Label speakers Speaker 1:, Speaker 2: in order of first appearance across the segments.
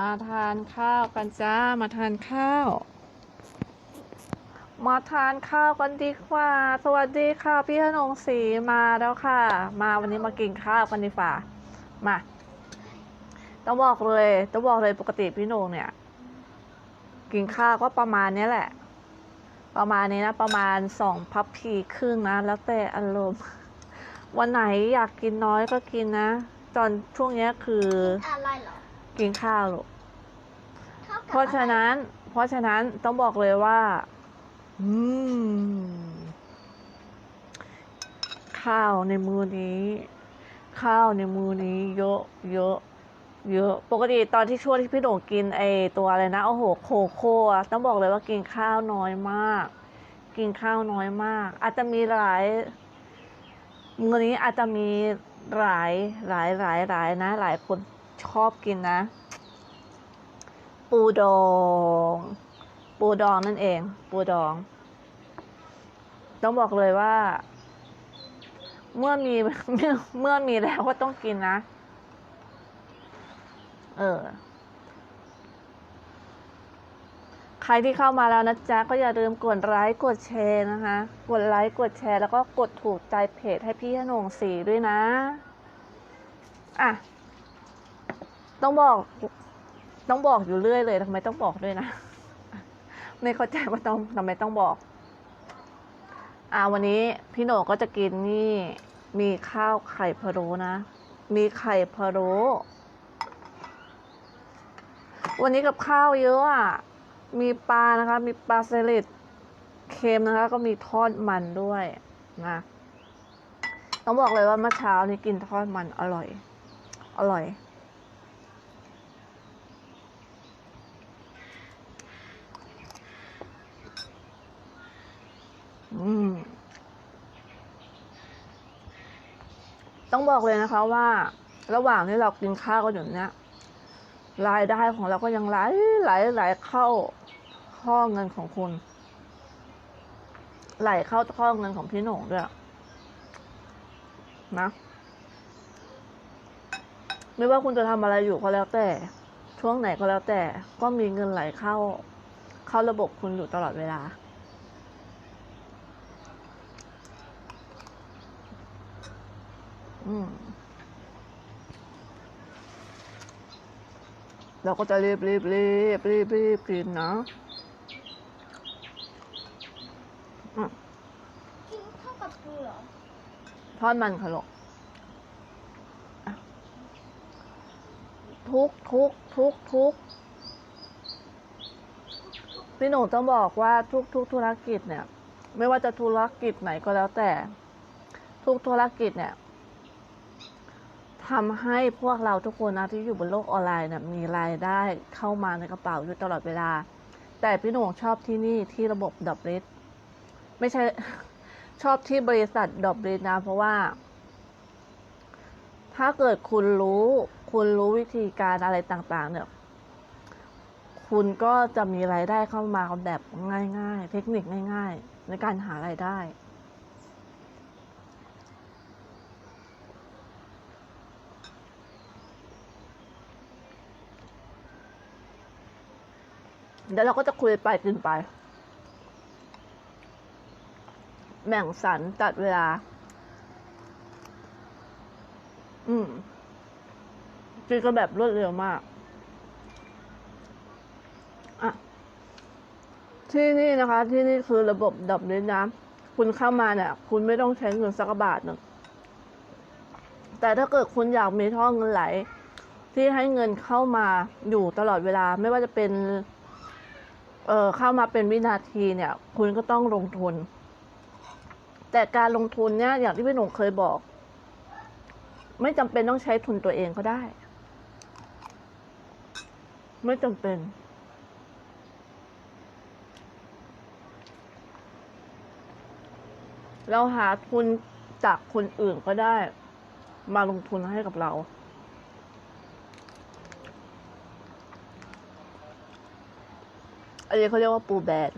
Speaker 1: มาทานข้าวกันจ้า มาทานข้าว มาทานข้าวกันดีกว่า สวัสดีค่ะ พี่ขนงศรีมาแล้วค่ะ มาวันนี้มากินข้าวกันดีกว่า มาต้องบอกเลยต้องบอกเลยปกติพี่โหนงเนี่ย กินข้าวก็ประมาณเนี้ยแหละ ประมาณนี้นะ ประมาณสองพับพีครึ่งนะ แล้วแต่อารมณ์วันไหนอยากกินน้อยก็กินนะ ตอนช่วงเนี้ยคือ
Speaker 2: อะไรเหรอ
Speaker 1: กินข้าวลูก
Speaker 2: ชอบกับ
Speaker 1: เพราะฉะนั้น เพราะฉะนั้นต้องบอกเลยว่า อืม ข้าวในมือนี้ ข้าวในมือนี้ เยอะเยอะเยอะ ปกติตอนที่ช่วงที่พี่โด่งกินไอตัวอะไรนะ โอ้โห โคโค่ต้องบอกเลยว่ากินข้าวน้อยมาก กินข้าวน้อยมาก อาจจะมีหลายมือนี้อาจจะมีหลายหลายหลายหลายนะ หลายคนชอบกินนะ ปูดอง ปูดองนั่นเอง ปูดอง ต้องบอกเลยว่า เมื่อมีเมื่อมีแล้วก็ต้องกินนะ เออ ใครที่เข้ามาแล้วนะจ๊ะ ก็อย่าลืมกดไลค์กดแชร์นะคะ กดไลค์กดแชร์แล้วก็กดถูกใจเพจให้พี่ขนงสีด้วยนะ อะ ต้องบอก ต้องบอกอยู่เรื่อยเลยทำไมต้องบอกด้วยนะ ไม่เข้าใจว่าต้องทำไมต้องบอก อ่าวันนี้พี่โหนงก็จะกินนี่มีข้าวไข่พะโล้นะ มีไข่พะโล้วันนี้กับข้าวเยอะอะ มีปลานะคะ มีปลาสลิดเค็มนะคะ ก็มีทอดมันด้วยนะต้องบอกเลยว่าเมื่อเช้านี้กินทอดมันอร่อย อร่อย ต้องบอกเลยนะคะว่า ระหว่างที่เรากินข้าวกันอยู่เนี้ยรายได้ของเราก็ยังไหลไหลไหลเข้าข้อเงินของคุณ ไหลเข้าข้อเงินของพี่หน่งด้วยนะ ไม่ว่าคุณจะทำอะไรอยู่ก็แล้วแต่ ช่วงไหนก็แล้วแต่ ก็มีเงินไหลเข้า เข้าระบบคุณอยู่ตลอดเวลา อืม เราก็จะรีบรีบรีบรีบรีบกินนะอะ
Speaker 2: กินข้าวกับปูเหรอ
Speaker 1: ทอดมันค่ะลูกอะทุกทุกทุกทุกพี่หนูต้องบอกว่าทุกทุกธุรกิจเนี่ย ไม่ว่าจะธุรกิจไหนก็แล้วแต่ ทุกธุรกิจเนี่ย ทำให้พวกเราทุกคนนะที่อยู่บนโลกออนไลน์นี่ยมีรายได้เข้ามาในกระเป๋าอยู่ตลอดเวลา แต่พี่หนูชอบที่นี่ที่ระบบดับเบิลไม่ใช่ชอบที่บริษัทดอบรินะ เพราะว่า ถ้าเกิดคุณรู้ คุณรู้วิธีการอะไรต่าง ๆ เนี่ย คุณก็จะมีรายได้เข้ามาแบบง่าย ๆ เทคนิคง่าย ๆ ในการหารายได้ เดี๋ยวเราก็จะคุยไปกินไป แบ่งสรรจัดเวลา อืมกินกันแบบรวดเร็วมากอะที่นี่นะคะ ที่นี่คือระบบดับเบิลน้ำคุณเข้ามาเนี่ย คุณไม่ต้องใช้เงินสักบาทหนึ่งแต่ถ้าเกิดคุณอยากมีท่อเงินไหล ที่ให้เงินเข้ามาอยู่ตลอดเวลาไม่ว่าจะเป็น เออเข้ามาเป็นวินาทีเนี่ย คุณก็ต้องลงทุน แต่การลงทุนเนี่ยอย่างที่พี่หนุ่มเคยบอก ไม่จำเป็นต้องใช้ทุนตัวเองก็ได้ ไม่จำเป็น เราหาทุนจากคนอื่นก็ได้ มาลงทุนให้กับเรา อันนี้เขาเรียกว่าปูแบน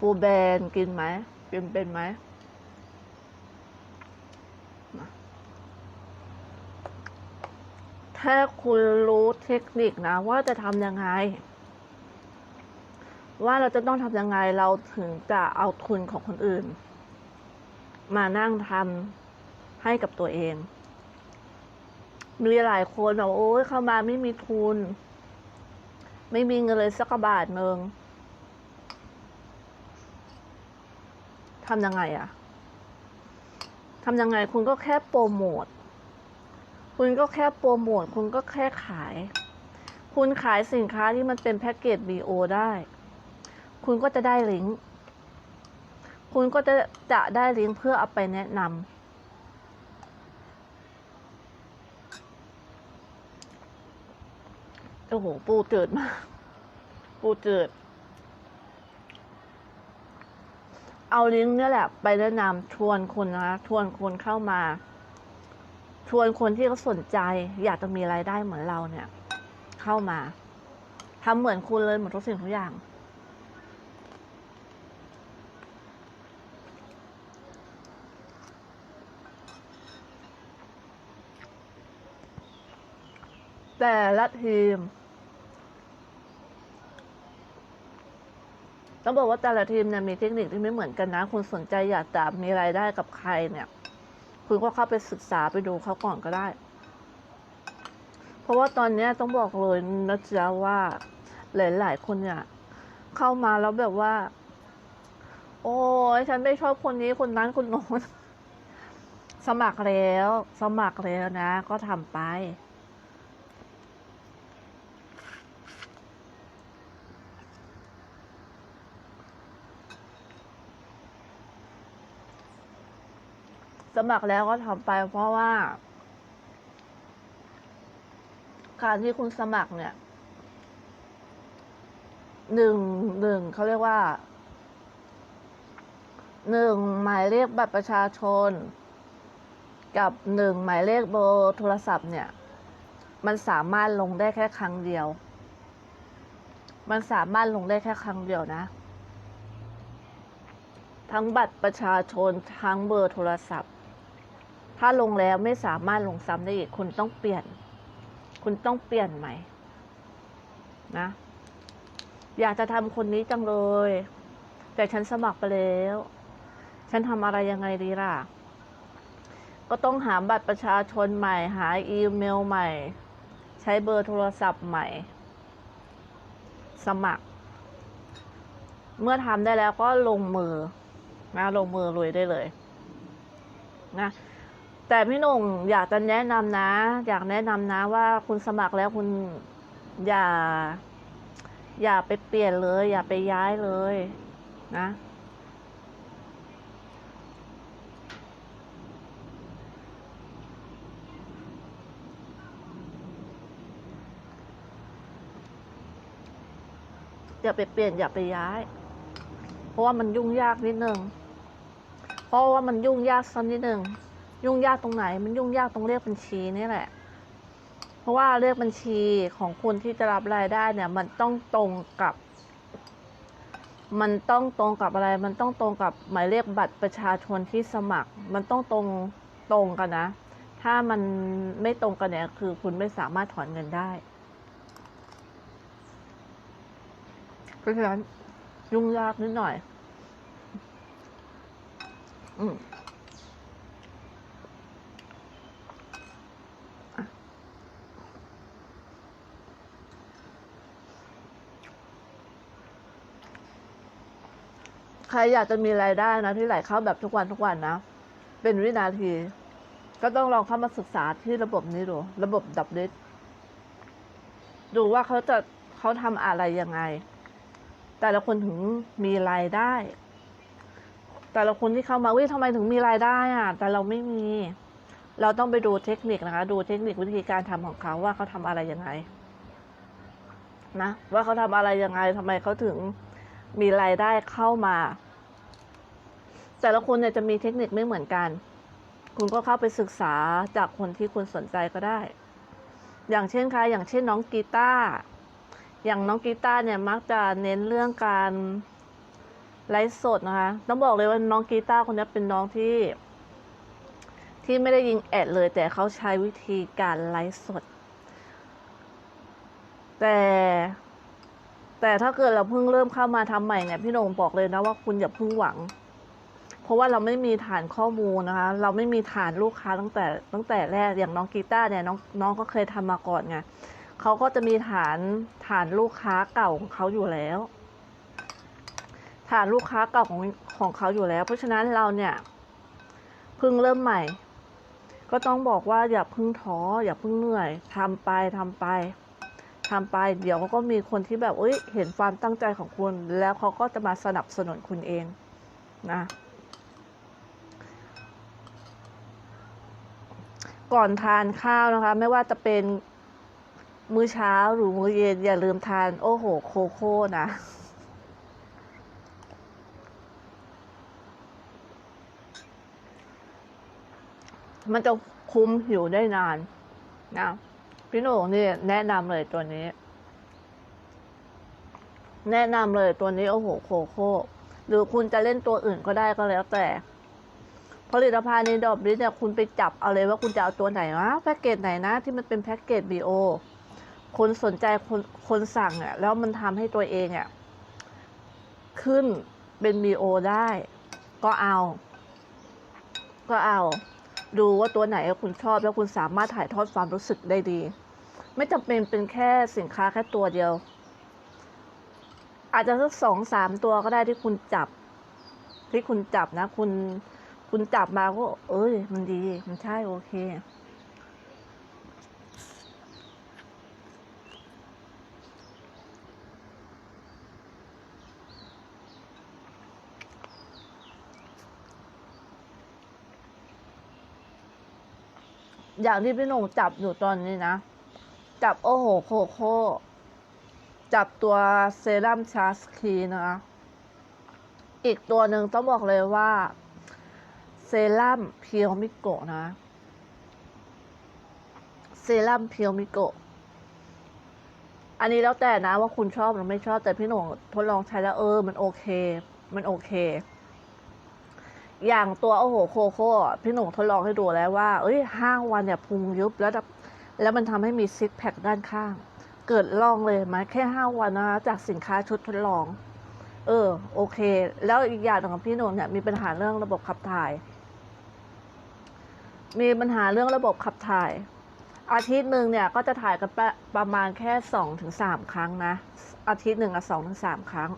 Speaker 1: ปูแบนกินไหมกินเป็นไหมถ้าคุณรู้เทคนิคนะ ว่าจะทำยังไง ว่าเราจะต้องทำยังไงเราถึงจะเอาทุนของคนอื่น มานั่งทำให้กับตัวเอง มีหลายคนบอกโอ้ยเข้ามาไม่มีทุน ไม่มีเงินเลยสักบาทหนึ่งทำยังไงอะทำยังไง คุณก็แค่โปรโมท คุณก็แค่โปรโมท คุณก็แค่ขาย คุณขายสินค้าที่มันเป็นแพ็กเกจ BO ได้ คุณก็จะได้ลิงก์ คุณก็จะจะได้ลิงก์เพื่อเอาไปแนะนำ โอ้โห ปูเจิดมาก ปูเจิดเอาลิงก์เนี่ยแหละ ไปแนะนำชวนคนนะชวนคนเข้ามา ชวนคนที่เขาสนใจ อยากจะมีรายได้เหมือนเราเนี่ย เข้ามาทำเหมือนคุณเลยหมดทุกสิ่งทุกอย่าง แต่ละทีม ต้องบอกว่าแต่ละทีมเนี่ยมีเทคนิคที่ไม่เหมือนกันนะ คุณสนใจอยากจะมีรายได้กับใครเนี่ย คุณก็เข้าไปศึกษาไปดูเขาก่อนก็ได้ เพราะว่าตอนนี้ต้องบอกเลยนะจ๊ะว่า หลาย ๆ คนเนี่ยเข้ามาแล้วแบบว่า โอ้ยฉันไม่ชอบคนนี้คนนั้นคนโน้นสมัครแล้ว สมัครแล้วนะ ก็ทำไป สมัครแล้วก็ทำไปเพราะว่า การที่คุณสมัครเนี่ยหนึ่งหนึ่งเขาเรียกว่าหนึ่งหมายเลขบัตรประชาชน กับหนึ่งหมายเลขเบอร์โทรศัพท์เนี่ย มันสามารถลงได้แค่ครั้งเดียว มันสามารถลงได้แค่ครั้งเดียวนะ ทั้งบัตรประชาชนทั้งเบอร์โทรศัพท์ ถ้าลงแล้วไม่สามารถลงซ้ำได้อีก คุณต้องเปลี่ยน คุณต้องเปลี่ยนใหม่ นะ อยากจะทำคนนี้จังเลย แต่ฉันสมัครไปแล้ว ฉันทำอะไรยังไงดีล่ะ ก็ต้องหาบัตรประชาชนใหม่ หาอีเมลใหม่ ใช้เบอร์โทรศัพท์ใหม่ สมัคร เมื่อทำได้แล้วก็ลงมือ นะ ลงมือลุยได้เลย นะ แต่พี่หนุ่งอยากจะแนะนำนะ อยากแนะนำนะว่าคุณสมัครแล้วคุณอย่า อย่าไปเปลี่ยนเลย อย่าไปย้ายเลยนะอย่าไปเปลี่ยนอย่าไปย้าย เพราะว่ามันยุ่งยากนิดนึง เพราะว่ามันยุ่งยากสักนิดนึง ยุ่งยากตรงไหน มันยุ่งยากตรงเลขบัญชีนี่แหละ เพราะว่าเลขบัญชีของคุณที่จะรับรายได้เนี่ย มันต้องตรงกับ มันต้องตรงกับอะไร มันต้องตรงกับหมายเลขบัตรประชาชนที่สมัคร มันต้องตรงตรงกันนะ ถ้ามันไม่ตรงกันเนี่ย คือคุณไม่สามารถถอนเงินได้เพราะฉะนั้นยุ่งยากนิดหน่อย อืม รอยากจะมีรายได้นะที่ไหลเข้าแบบทุกวันทุกวันนะ เป็นวินาที ก็ต้องลองเข้ามาศึกษาที่ระบบนี้ดู ระบบดับลิสดูว่าเขาจะเขาทำอะไรยังไง แต่ละคนถึงมีรายได้ แต่ละคนที่เข้ามาวิทำไมถึงมีรายได้อะแต่เราไม่มี เราต้องไปดูเทคนิคนะคะ ดูเทคนิควิธีการทำของเขาว่าเขาทำอะไรยังไงนะว่าเขาทำอะไรยังไงทำไมเขาถึงมีรายได้เข้ามา แต่ละคนเนี่ยจะมีเทคนิคไม่เหมือนกัน คุณก็เข้าไปศึกษาจากคนที่คุณสนใจก็ได้ อย่างเช่นใครอย่างเช่นน้องกีตาร์อย่างน้องกีตาร์เนี่ยมักจะเน้นเรื่องการไลฟ์สดนะคะ ต้องบอกเลยว่าน้องกีตาร์คนนี้เป็นน้องที่ ที่ไม่ได้ยิงแอดเลย แต่เขาใช้วิธีการไลฟ์สด แต่แต่ถ้าเกิดเราเพิ่งเริ่มเข้ามาทำใหม่เนี่ยพี่นงบอกเลยนะว่าคุณอย่าเพิ่งหวัง เพราะว่าเราไม่มีฐานข้อมูลนะคะ เราไม่มีฐานลูกค้าตั้งแต่ตั้งแต่แรกอย่างน้องกีตาร์เนี่ยน้องน้องก็เคยทำมาก่อนไงเขาก็จะมีฐานฐานลูกค้าเก่าของเขาอยู่แล้ว ฐานลูกค้าเก่าของของเขาอยู่แล้ว เพราะฉะนั้นเราเนี่ยเพิ่งเริ่มใหม่ ก็ต้องบอกว่าอย่าเพิ่งท้ออย่าเพิ่งเหนื่อยทำไปทำไปทำไป เดี๋ยวเขาก็มีคนที่แบบเอ้ยเห็นความตั้งใจของคุณ แล้วเขาก็จะมาสนับสนุนคุณเองนะ ก่อนทานข้าวนะคะ ไม่ว่าจะเป็นมื้อเช้าหรือมื้อเย็นอย่าลืมทานโอ้โหโคโค่นะมันจะคุมหิวได้นานนะพี่หน่งนี่แนะนำเลยตัวนี้ แนะนำเลยตัวนี้โอ้โหโคโค่หรือคุณจะเล่นตัวอื่นก็ได้ก็แล้วแต่ ผลิตภัณฑ์ในดอกนี้เนี่ยคุณไปจับเอาเลยว่าคุณจะเอาตัวไหนนะแพ็กเกจไหนนะที่มันเป็นแพ็กเกจบีโอคนสนใจคนคนสั่งอะแล้วมันทำให้ตัวเองอะขึ้นเป็นบีโอได้ ก็เอา ก็เอา ดูว่าตัวไหนคุณชอบแล้วคุณสามารถถ่ายทอดความรู้สึกได้ดี ไม่จำเป็นเป็นแค่สินค้าแค่ตัวเดียว อาจจะสักสองสามตัวก็ได้ที่คุณจับ ที่คุณจับนะ คุณ คุณจับมาก็ เอ้ย มันดี มันใช่โอเค อย่างที่พี่หนุ่งจับอยู่ตอนนี้นะ จับโอ้โหโคโค่จับตัวเซรั่มชาสคีนะคะอีกตัวหนึ่งต้องบอกเลยว่า เซรั่มเพียวมิโกะนะ เซรั่มเพียวมิโกะ อันนี้แล้วแต่นะว่าคุณชอบหรือไม่ชอบแต่พี่หนุ่งทดลองใช้แล้วเออ มันโอเค มันโอเค อย่างตัวโอ้โหโคโค่พี่หนุ่งทดลองให้ดูแล้วว่า เอ้ยห้าวันเนี่ยพุงยุบแล้วแบบแล้วมันทำให้มีซิกแพคด้านข้าง เกิดลองเลยไหมแค่ห้าวันนะคะจากสินค้าชุดทดลองเออ โอเค แล้วอีกอย่างหนึ่งของพี่หนุ่มเนี่ยมีปัญหาเรื่องระบบขับถ่าย มีปัญหาเรื่องระบบขับถ่าย อาทิตย์หนึ่งเนี่ยก็จะถ่ายกันประประมาณแค่สองถึงสามครั้งนะ อาทิตย์หนึ่งอะสองถึงสามครั้ง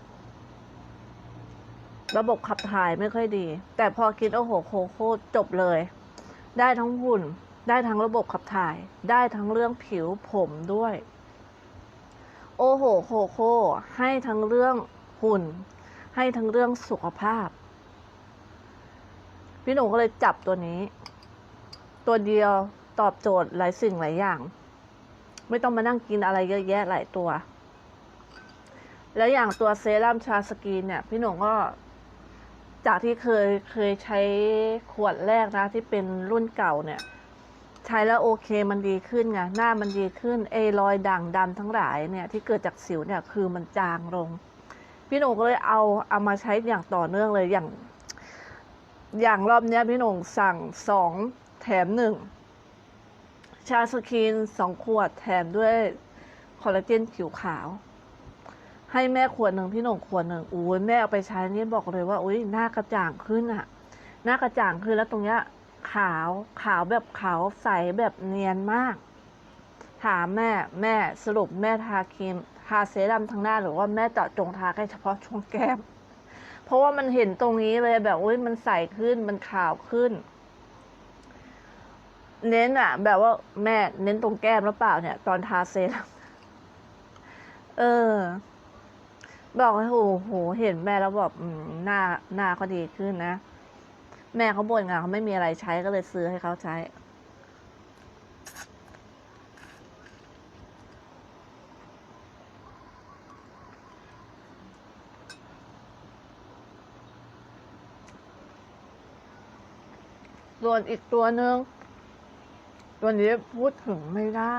Speaker 1: ระบบขับถ่ายไม่ค่อยดี แต่พอกินโอ้โหโคโค่จบเลย ได้ทั้งหุ่น ได้ทั้งระบบขับถ่าย ได้ทั้งเรื่องผิวผมด้วย โอ้โหโคโค่ให้ทั้งเรื่องหุ่น ให้ทั้งเรื่องสุขภาพ พี่หนูก็เลยจับตัวนี้ ตัวเดียวตอบโจทย์หลายสิ่งหลายอย่าง ไม่ต้องมานั่งกินอะไรเยอะแยะหลายตัว แล้วอย่างตัวเซรั่มชาสกีนเนี่ย พี่หนูก็ จากที่เคยเคยใช้ขวดแรกนะ ที่เป็นรุ่นเก่าเนี่ย ใช้แล้วโอเคมันดีขึ้นไงหน้ามันดีขึ้นไอ้รอยด่างดำทั้งหลายเนี่ย ที่เกิดจากสิวเนี่ยคือมันจางลง พี่หนุ่งก็เลยเอาเอามาใช้อย่างต่อเนื่องเลยอย่างอย่างรอบเนี้ยพี่หนุ่งสั่งสอง มหนึ่ง ชาสกินสองขวดแถมด้วยคอลลาเจนผิวขาว ให้แม่ขวดหนึ่งพี่หนุ่งขวดหนึ่งอุ้ยแม่เอาไปใช้นี่บอกเลยว่าอุ้ยหน้ากระจ่างขึ้นอะหน้ากระจ่างขึ้นแล้วตรงเนี้ยขาวขาวแบบขาวใสแบบเนียนมาก ถามแม่แม่สรุปแม่ทาครีมทาเซรั่มทั้งหน้าหรือว่าแม่เจาะจงทาแค่เฉพาะช่วงแก้ม เพราะว่ามันเห็นตรงนี้เลยแบบอุ้ยมันใสขึ้นมันขาวขึ้น เน้นอะแบบว่าแม่เน้นตรงแก้มหรือเปล่าเนี่ย ตอนทาเซรั่มเออ บอกให้โอ้โหเห็นแม่แล้วแบบอืมหน้าหน้าเขาดีขึ้นนะ แม่เขาบ่นไงเขาไม่มีอะไรใช้ก็เลยซื้อให้เขาใช้ส่วนอีกตัวหนึ่ง ตัวนี้พูดถึงไม่ได้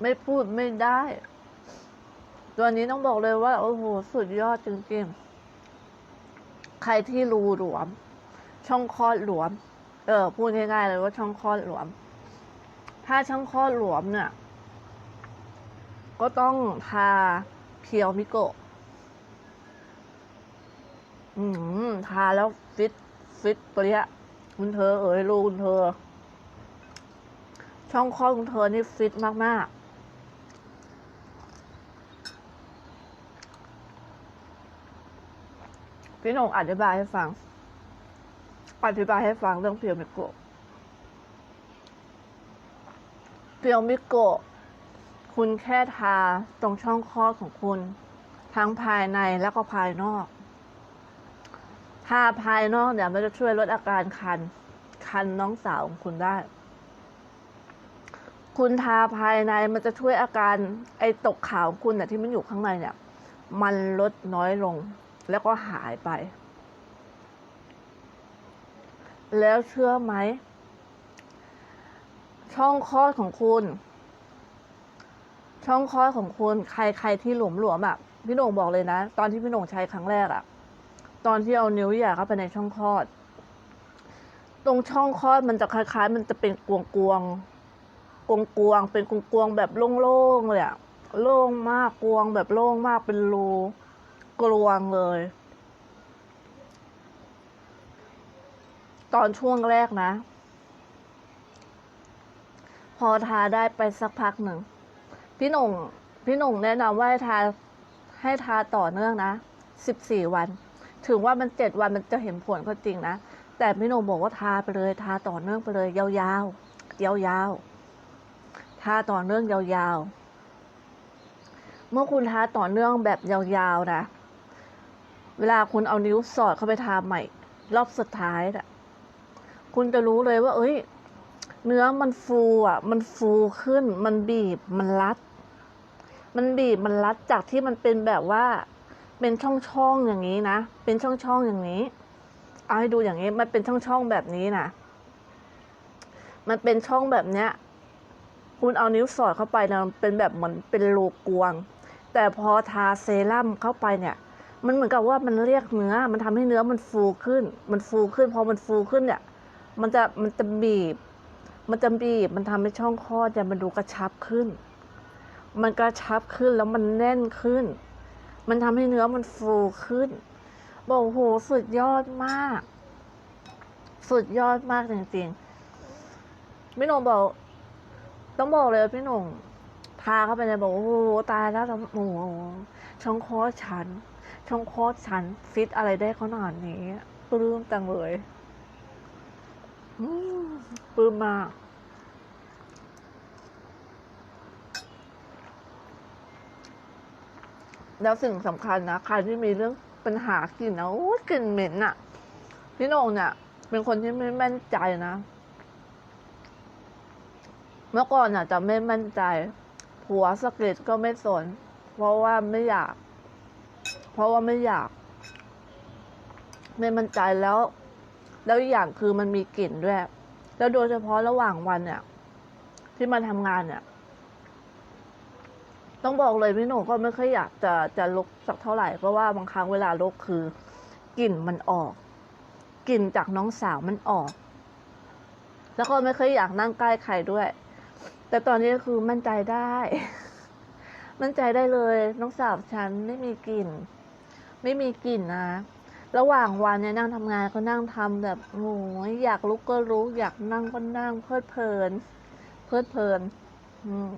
Speaker 1: ไม่พูดไม่ได้ ตัวนี้ต้องบอกเลยว่า โอ้โห สุดยอดจริงๆ ใครที่รูหลวม ช่องคลอดหลวม เออ พูดง่ายๆเลยว่าช่องคลอดหลวม ถ้าช่องคลอดหลวมเนี่ย ก็ต้องทาเพียวมิโกะอืมทาแล้วฟิต ฟิตเปรี้ยคุณเธอเอ๋ยลูกคุณเธอ ช่องคลอดคุณเธอนี่ฟิตมาก ๆพี่หนงอธิบายให้ฟัง อธิบายให้ฟังเรื่องเพียวมิโกะเพียวมิโกะคุณแค่ทาตรงช่องคลอดของคุณ ทั้งภายในแล้วก็ภายนอก ทาภายนอกเนี่ยมันจะช่วยลดอาการคัน คันน้องสาวของคุณได้ คุณทาภายในมันจะช่วยอาการไอตกขาวคุณเนี่ยที่มันอยู่ข้างในเนี่ย มันลดน้อยลง แล้วก็หายไป แล้วเชื่อไหม ช่องคลอดของคุณ ช่องคลอดของคุณใครใครที่หลวมหลวมอะพี่หน่งบอกเลยนะ ตอนที่พี่หน่งใช้ครั้งแรกอะ ตอนที่เอานิ้วหย่เข้าไปในช่องคลอด ตรงช่องคลอดมันจะคล้ายๆ มันจะเป็นกวงกวง กวงกวงๆเป็นกวงกวงๆแบบโล่งๆเลยอะโล่งมากกวงแบบโล่งมากเป็นรูกลวงเลย ตอนช่วงแรกนะ พอทาได้ไปสักพักหนึ่ง พี่หน่งพี่หน่งแนะนำว่าให้ทาให้ทาต่อเนื่องนะสิบสี่วัน ถึงว่ามันเจ็ดวันมันจะเห็นผลก็จริงนะ แต่พี่หน่งบอกว่าทาไปเลย ทาต่อเนื่องไปเลย ยาวๆยาวๆ ทาต่อเนื่องยาวๆ เมื่อคุณทาต่อเนื่องแบบยาวๆนะ เวลาคุณเอานิ้วสอดเข้าไปทาใหม่ รอบสุดท้ายนะคุณจะรู้เลยว่า เอ้ย เนื้อมันฟูอะ มันฟูขึ้น มันบีบ มันรัด มันบีบ มันรัดจากที่มันเป็นแบบว่า เป็นช่องๆอย่างนี้นะ เป็นช่องๆอย่างนี้ เอาให้ดูอย่างนี้ มันเป็นช่องๆแบบนี้นะมันเป็นช่องแบบเนี้ย คุณเอานิ้วสอดเข้าไปนะเป็นแบบเหมือนเป็นรูกวง แต่พอทาเซรั่มเข้าไปเนี่ย มันเหมือนกับว่ามันเรียกเนื้อ มันทำให้เนื้อมันฟูขึ้น มันฟูขึ้น พอมันฟูขึ้นเนี่ย มันจะมันจะบีบ มันจะบีบ มันทำให้ช่องคลอดเนี่ยมันดูกระชับขึ้น มันกระชับขึ้นแล้วมันแน่นขึ้น มันทำให้เนื้อมันฟูขึ้น บอกโหสุดยอดมาก สุดยอดมากจริงๆพี่นงบอก ต้องบอกเลยพี่หนุ่งทาเข้าไปเลยบอกโอ้โหตายแล้วโอ้โหช่องคอฉัน ช่องคอฉันฟิตอะไรได้ขนาดนี้ปลื้มจังเลยปลื้มมากแล้วสิ่งสำคัญนะใครที่มีเรื่องปัญหากลิ่นนะโอ้กลิ่นเหม็นอะพี่หน่งเนี่ยเป็นคนที่ไม่แม่นใจนะ เมื่อก่อนอะจะไม่มั่นใจผัวสะกิดก็ไม่สน เพราะว่าไม่อยาก เพราะว่าไม่อยาก ไม่มั่นใจแล้ว แล้วอย่างคือมันมีกลิ่นด้วย แล้วโดยเฉพาะระหว่างวันเนี่ย ที่มาทำงานเนี่ย ต้องบอกเลยพี่หนูก็ไม่ค่อยอยากจะจะลุกสักเท่าไหร่เพราะว่าบางครั้งเวลาลุกคือกลิ่นมันออกกลิ่นจากน้องสาวมันออก แล้วก็ไม่เคยอยากนั่งใกล้ใครด้วย แต่ตอนนี้คือมั่นใจได้ มั่นใจได้เลยน้องสาวฉันไม่มีกลิ่น ไม่มีกลิ่นนะระหว่างวันเนี่ยนั่งทำงานก็นั่งทำแบบโอ้ยอยากลุกก็ลุกอยากนั่งก็นั่งเพลิดเพลิน เพลิดเพลิน อืม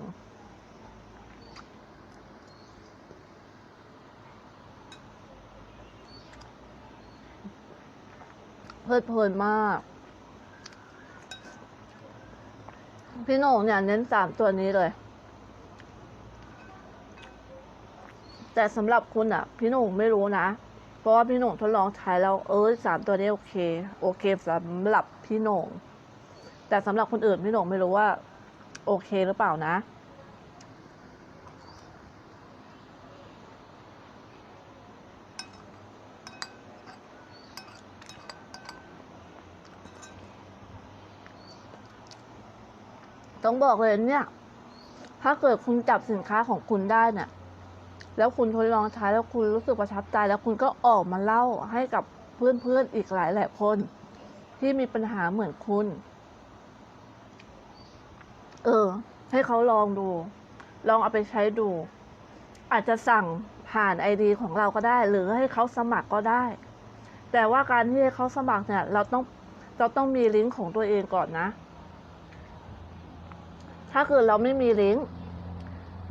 Speaker 1: เพลิดเพลินมาก พี่โหน่งเนี่ยเน้นสามตัวนี้เลย แต่สำหรับคุณอะพี่โหน่งไม่รู้นะ เพราะว่าพี่โหน่งทดลองใช้แล้วเออสามตัวนี้โอเค โอเคสำหรับพี่โหน่งแต่สำหรับคนอื่นพี่โหน่งไม่รู้ว่า โอเคหรือเปล่านะ ต้องบอกเลยเนี่ย ถ้าเกิดคุณจับสินค้าของคุณได้เนี่ยแล้วคุณทดลองใช้แล้วคุณรู้สึกประทับใจ แล้วคุณก็ออกมาเล่าให้กับเพื่อนๆอีกหลายหลายคน ที่มีปัญหาเหมือนคุณ เออ ให้เขาลองดู ลองเอาไปใช้ดู อาจจะสั่งผ่านไอดีของเราก็ได้ หรือให้เขาสมัครก็ได้ แต่ว่าการที่ให้เขาสมัครเนี่ย เราต้องเราต้องมีลิงก์ของตัวเองก่อนนะ ถ้าเกิดเราไม่มีลิงก์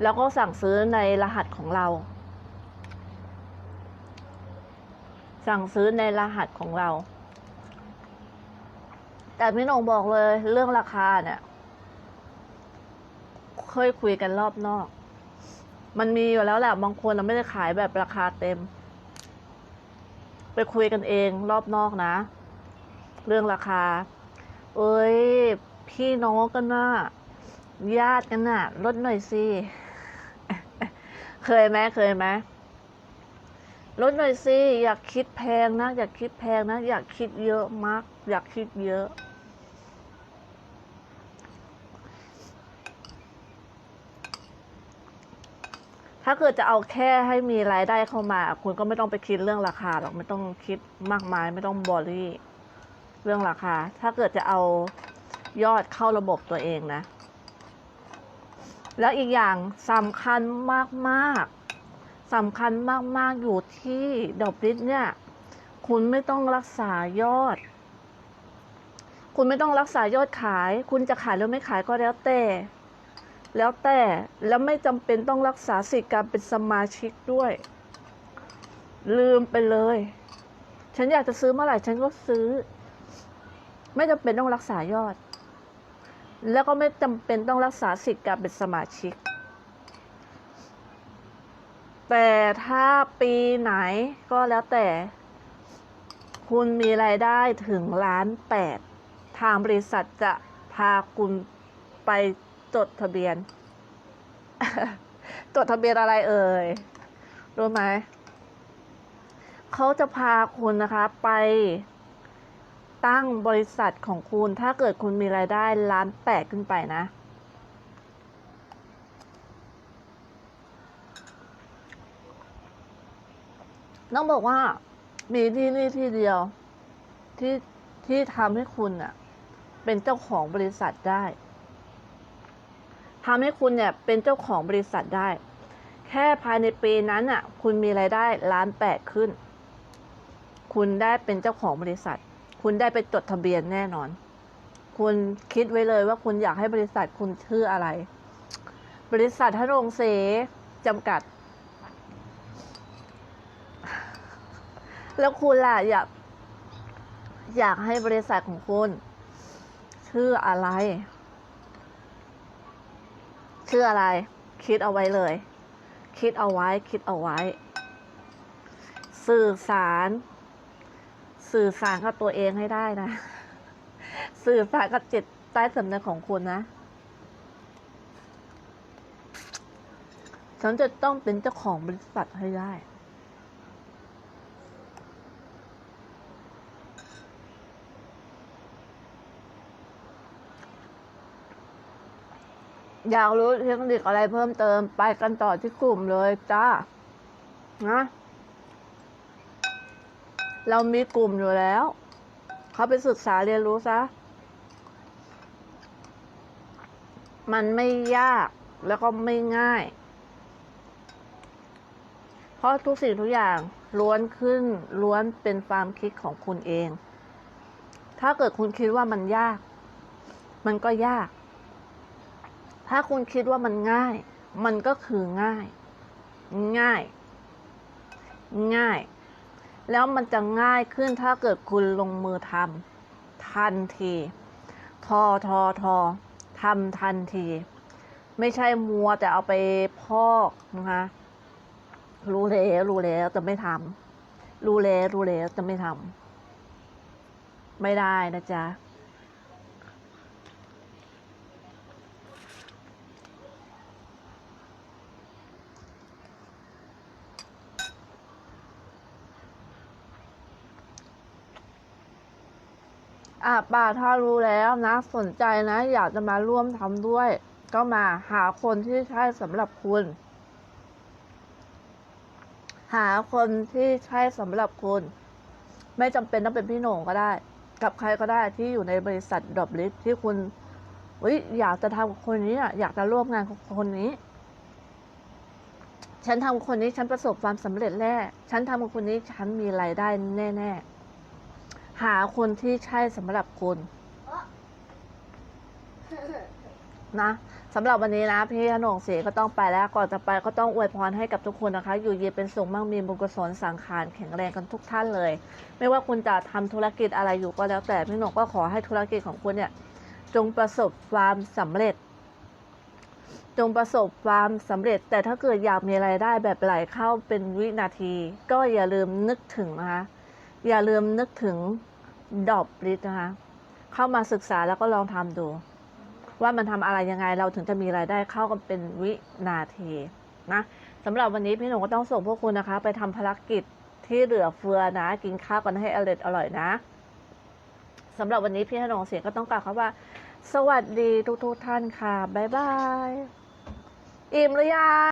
Speaker 1: เราก็สั่งซื้อในรหัสของเรา สั่งซื้อในรหัสของเรา แต่พี่นงบอกเลยเรื่องราคาเนี่ยเคยคุยกันรอบนอก มันมีอยู่แล้วแหละบางคนเราไม่ได้ขายแบบราคาเต็ม ไปคุยกันเองรอบนอกนะ เรื่องราคา เอ้ย พี่น้องกันน่ะ ญาติกันน่ะลดหน่อยสิเคยไหมเคยไหมลดหน่อยสิอยากคิดแพงนะอยากคิดแพงนะอยากคิดเยอะมาก อยากคิดเยอะถ้าเกิดจะเอาแค่ให้มีรายได้เข้ามา คุณก็ไม่ต้องไปคิดเรื่องราคาหรอกไม่ต้องคิดมากมาย ไม่ต้องบอรี่เรื่องราคา ถ้าเกิดจะเอายอดเข้าระบบตัวเองนะ แล้วอีกอย่างสำคัญมากๆสำคัญมากๆอยู่ที่ดอกลิสเนี่ย คุณไม่ต้องรักษายอด คุณไม่ต้องรักษายอดขาย คุณจะขายหรือไม่ขายก็แล้วแต่ แล้วแต่แล้วไม่จำเป็นต้องรักษาสิทธิการเป็นสมาชิกด้วย ลืมไปเลย ฉันอยากจะซื้อเมื่อไหร่ฉันก็ซื้อ ไม่จำเป็นต้องรักษายอด แล้วก็ไม่จำเป็นต้องรักษาสิทธิ์การเป็นสมาชิก แต่ถ้าปีไหนก็แล้วแต่ คุณมีรายได้ถึงล้านแปดทางบริษัทจะพาคุณไปจดทะเบียน จดทะเบียนอะไรเอ่ย รู้ไหม เขาจะพาคุณนะคะไป ตั้งบริษัทของคุณ ถ้าเกิดคุณมีรายได้ล้านแปดขึ้นไปนะ ต้องบอกว่า มีที่นี่ที่เดียว ที่ที่ทำให้คุณอะเป็นเจ้าของบริษัทได้ทำให้คุณเนี่ยเป็นเจ้าของบริษัทได้ แค่ภายในปีนั้นอะคุณมีรายได้ล้านแปดขึ้น คุณได้เป็นเจ้าของบริษัท คุณได้ไปจดทะเบียนแน่นอน คุณคิดไว้เลยว่าคุณอยากให้บริษัทคุณชื่ออะไร บริษัททะรงเสจำกัด แล้วคุณล่ะอยากอยากให้บริษัทของคุณชื่ออะไร ชื่ออะไร คิดเอาไว้เลย คิดเอาไว้ คิดเอาไว้ สื่อสาร สื่อสารกับตัวเองให้ได้นะ สื่อสารกับจิตใต้สำนึกของคุณนะ ฉันจะต้องเป็นเจ้าของบริษัทให้ได้อยากรู้เทคนิคอะไรเพิ่มเติมไปกันต่อที่กลุ่มเลยจ้า นะ เรามีกลุ่มอยู่แล้ว เขาไปศึกษาเรียนรู้ซะ มันไม่ยากแล้วก็ไม่ง่าย เพราะทุกสิ่งทุกอย่างล้วนขึ้นล้วนเป็นความคิดของคุณเอง ถ้าเกิดคุณคิดว่ามันยาก มันก็ยาก ถ้าคุณคิดว่ามันง่าย มันก็คือง่าย ง่าย ง่าย แล้วมันจะง่ายขึ้นถ้าเกิดคุณลงมือทำทันที ทอทอทอทำทันที ไม่ใช่มัวแต่เอาไปพอกนะคะรู้แล้วรู้แล้วจะไม่ทำรู้แล้วรู้แล้วจะไม่ทำไม่ได้นะจ๊ะ อะป้าถ้ารู้แล้วนะ สนใจนะ อยากจะมาร่วมทำด้วย ก็มาหาคนที่ใช่สำหรับคุณ หาคนที่ใช่สำหรับคุณ ไม่จำเป็นต้องเป็นพี่โหน่งก็ได้ กับใครก็ได้ที่อยู่ในบริษัทดอบลิสที่คุณเฮ้ยอยากจะทำกับคนนี้อะอยากจะร่วมงานกับคนนี้ ฉันทำคนนี้ฉันประสบความสำเร็จแน่ ฉันทำคนนี้ฉันมีรายได้แน่ ๆ หาคนที่ใช่สำหรับคุณนะสำหรับวันนี้นะ พี่ขนงศรีก็ต้องไปแล้วก่อนจะไปก็ต้องอวยพรให้กับทุกคนนะคะ อยู่เย็นเป็นสุขมั่งมีบุญกุศลสังขารแข็งแรงกันทุกท่านเลย ไม่ว่าคุณจะทำธุรกิจอะไรอยู่ก็แล้วแต่พี่หนงก็ขอให้ธุรกิจของคุณเนี่ย จงประสบความสำเร็จ จงประสบความสำเร็จ แต่ถ้าเกิดอยากมีรายได้แบบไหลเข้าเป็นวินาที ก็อย่าลืมนึกถึงนะคะอย่าลืมนึกถึง ดอบลิสนะคะเข้ามาศึกษาแล้วก็ลองทำดู ว่ามันทำอะไรยังไงเราถึงจะมีรายได้เข้ากันเป็นวินาทีนะสำหรับวันนี้พี่หนุ่มก็ต้องส่งพวกคุณนะคะ ไปทำภารกิจที่เหลือเฟือนะ กินข้าวกันให้อร่อยอร่อยนะสำหรับวันนี้พี่ขนงเสียงก็ต้องกล่าวคำว่า สวัสดีทุกๆท่านค่ะ บ๊ายบาย อิ่มหรือยัง